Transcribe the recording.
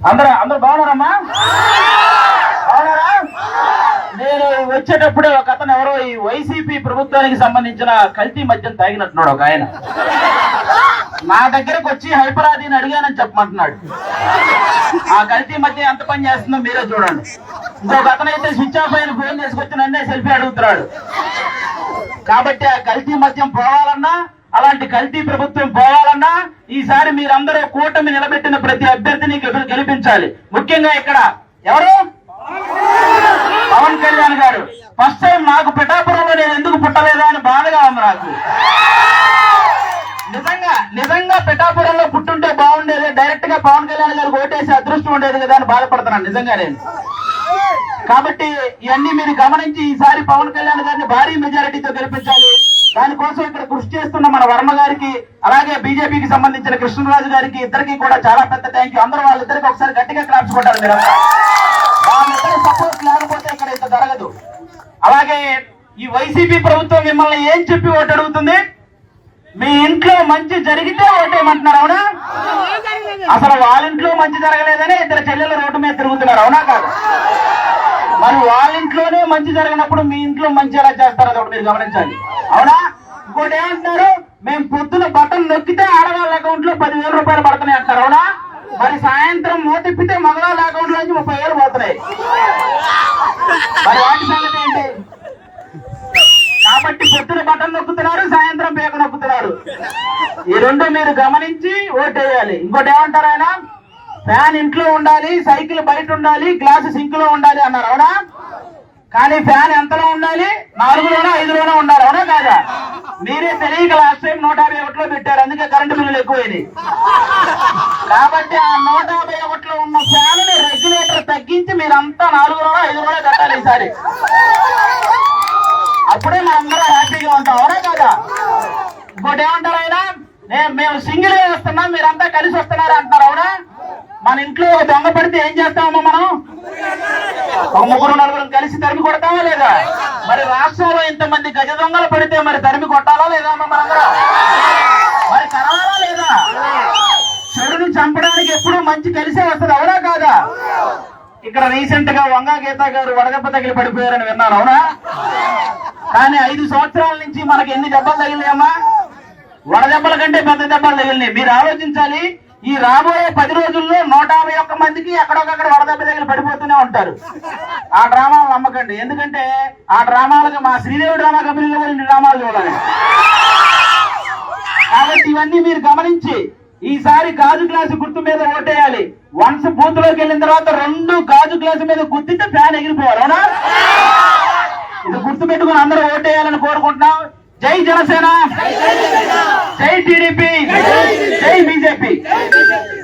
అందరూ అందరు బాగున్నారమ్మా? బాగున్నారా? నేను వచ్చేటప్పుడే ఒక అతను ఎవరో ఈ వైసీపీ ప్రభుత్వానికి సంబంధించిన కల్తీ మద్యం తాగినట్టున్నాడు ఒక ఆయన. నా దగ్గరకు వచ్చి హైపరాధీని అడిగానని చెప్పమంటున్నాడు. ఆ కల్తీ మధ్య ఎంత పని చేస్తుందో మీరే చూడండి. ఇంకొక అతను అయితే స్విచ్ ఆఫ్ అయిన ఫోన్ తీసుకొచ్చి నన్నే సెల్ఫీ అడుగుతున్నాడు. కాబట్టి ఆ కల్తీ మద్యం పోవాలన్నా అలాంటి కల్తీ ప్రభుత్వం పోవాలన్నా ఈసారి మీరందరూ కూటమి నిలబెట్టిన ప్రతి అభ్యర్థిని గెలిపించాలి. ముఖ్యంగా ఇక్కడ ఎవరు? పవన్ కళ్యాణ్ గారు. ఫస్ట్ టైం నాకు పిఠాపురంలో నేను ఎందుకు పుట్టలేదా అని బాధగా ఉంది నాకు. నిజంగా నిజంగా పిఠాపురంలో పుట్టుంటే బాగుండేది డైరెక్ట్గా పవన్ కళ్యాణ్ గారికి ఓటేసి అదృష్టం ఉండేది కదా అని బాధపడుతున్నాను నిజంగా నేను. కాబట్టి ఇవన్నీ మీరు గమనించి ఈసారి పవన్ కళ్యాణ్ గారిని భారీ మెజారిటీతో గెలిపించాలి. దానికోసం ఇక్కడ కృషి చేస్తున్న మన వర్మ గారికి అలాగే బీజేపీకి సంబంధించిన కృష్ణరాజు గారికి ఇద్దరికి కూడా చాలా పెద్ద థ్యాంక్ యూ అందరూ వాళ్ళిద్దరికి ఒకసారి గట్టిగా క్లాప్స్ కొట్టారు మీరు వాళ్ళిద్దరు సపోర్ట్ లేకపోతే ఇక్కడ ఇంత జరగదు. అలాగే ఈ వైసీపీ ప్రభుత్వం మిమ్మల్ని ఏం చెప్పి ఓటు అడుగుతుంది? మీ ఇంట్లో మంచి జరిగితే ఓటేయమంటున్నారు అవునా? అసలు వాళ్ళ ఇంట్లో మంచి జరగలేదని ఇద్దరు చెల్లెలు రోడ్డు మీద తిరుగుతున్నారు అవునా కాదు? మరి వాళ్ళ ఇంట్లోనే మంచి జరిగినప్పుడు మీ ఇంట్లో మంచి ఎలా చేస్తారో అది ఒకటి మీరు గమనించాలి అవునా? ఇంకోటి ఏమంటున్నారు మేము పొద్దున బటన్ నొక్కితే ఆడవాళ్ళ అకౌంట్లో పదివేల రూపాయలు పడుతున్నాయి అంటారు అవునా? మరి సాయంత్రం మోతిప్పితే మగవాళ్ళ అకౌంట్ నుంచి ముప్పై వేలు పోతున్నాయి. మరి వాటి సంగతి ఏంటి? కాబట్టి పొద్దున బటన్ నొక్కుతున్నారు సాయంత్రం పేక నొక్కుతున్నారు. ఈ రెండు మీరు గమనించి ఓటేయాలి ఇంకోటి ఏమంటారు ఆయన? ఫ్యాన్ ఇంట్లో ఉండాలి సైకిల్ బయట ఉండాలి గ్లాస్ సింక్లో ఉండాలి అన్నారు అవునా? కానీ ఫ్యాన్ ఎంతలో ఉండాలి? నాలుగులోనో ఐదులోనో ఉండాలి అవునా కాదా? మీరే తెలియక లాస్ట్ టైం నూట యాభై ఒకటిలో పెట్టారు అందుకే కరెంటు బిల్లులు ఎక్కువైంది కాబట్టి ఆ నూట యాభై ఒకటిలో ఉన్న ఫ్యాన్ రెగ్యులేటర్ తగ్గించి మీరంతా నాలుగు రోజులు ఐదు రోజులు కట్టాలి ఈసారి. అప్పుడే మనందరం హ్యాపీగా ఉంటాం అవునా కదా? ఇంకోటి ఏమంటారు ఆయన? మేము సింగిల్ వస్తున్నాం మీరంతా కలిసి వస్తున్నారు అంటున్నారు అవునా? మన ఇంట్లో ఒక దొంగ పడితే ఏం చేస్తామమ్మా మనం? ఒక ముగ్గురు నలుగురు కలిసి తరిమి కొడతామా లేదా? మరి రాష్ట్రంలో ఇంతమంది గజ దొంగలు పడితే మరి తరిమి కొట్టాలా లేదా అమ్మ మరి కలవాలా లేదా? చెడును చంపడానికి ఎప్పుడు మంచి కలిసే వస్తుంది అవునా కాదా? ఇక్కడ రీసెంట్గా వంగా గీత గారు వడగప్ప తగిలి పడిపోయారని విన్నారు అవునా? కానీ ఐదు సంవత్సరాల నుంచి మనకి ఎన్ని దెబ్బలు తగిలినాయమ్మా? వడదెబ్బల కంటే పెద్ద దెబ్బలు తగిలినాయి. మీరు ఆలోచించాలి ఈ రాబోయే పది రోజుల్లో నూట యాభై ఒక్క మందికి ఎక్కడొకక్కడ వడదెబ్బ దగ్గర పడిపోతూనే ఉంటారు. ఆ డ్రామాలు నమ్మకండి. ఎందుకంటే ఆ డ్రామాలకు మా శ్రీదేవి డ్రామా కంపెనీలో కూడా డ్రామాలు చూడాలి. కాబట్టి ఇవన్నీ మీరు గమనించి ఈసారి గాజు గ్లాసు గుర్తు మీద ఓటేయాలి. వన్స్ బూత్లోకి వెళ్ళిన తర్వాత రెండు గాజు గ్లాసు మీద గుర్తితే ఫ్యాన్ ఎగిరిపోవాలి అవునా? ఇది గుర్తు పెట్టుకుని అందరూ ఓటేయాలని కోరుకుంటున్నాం. జై జనసేన! జై టీడీపీ జై బీజేపీ.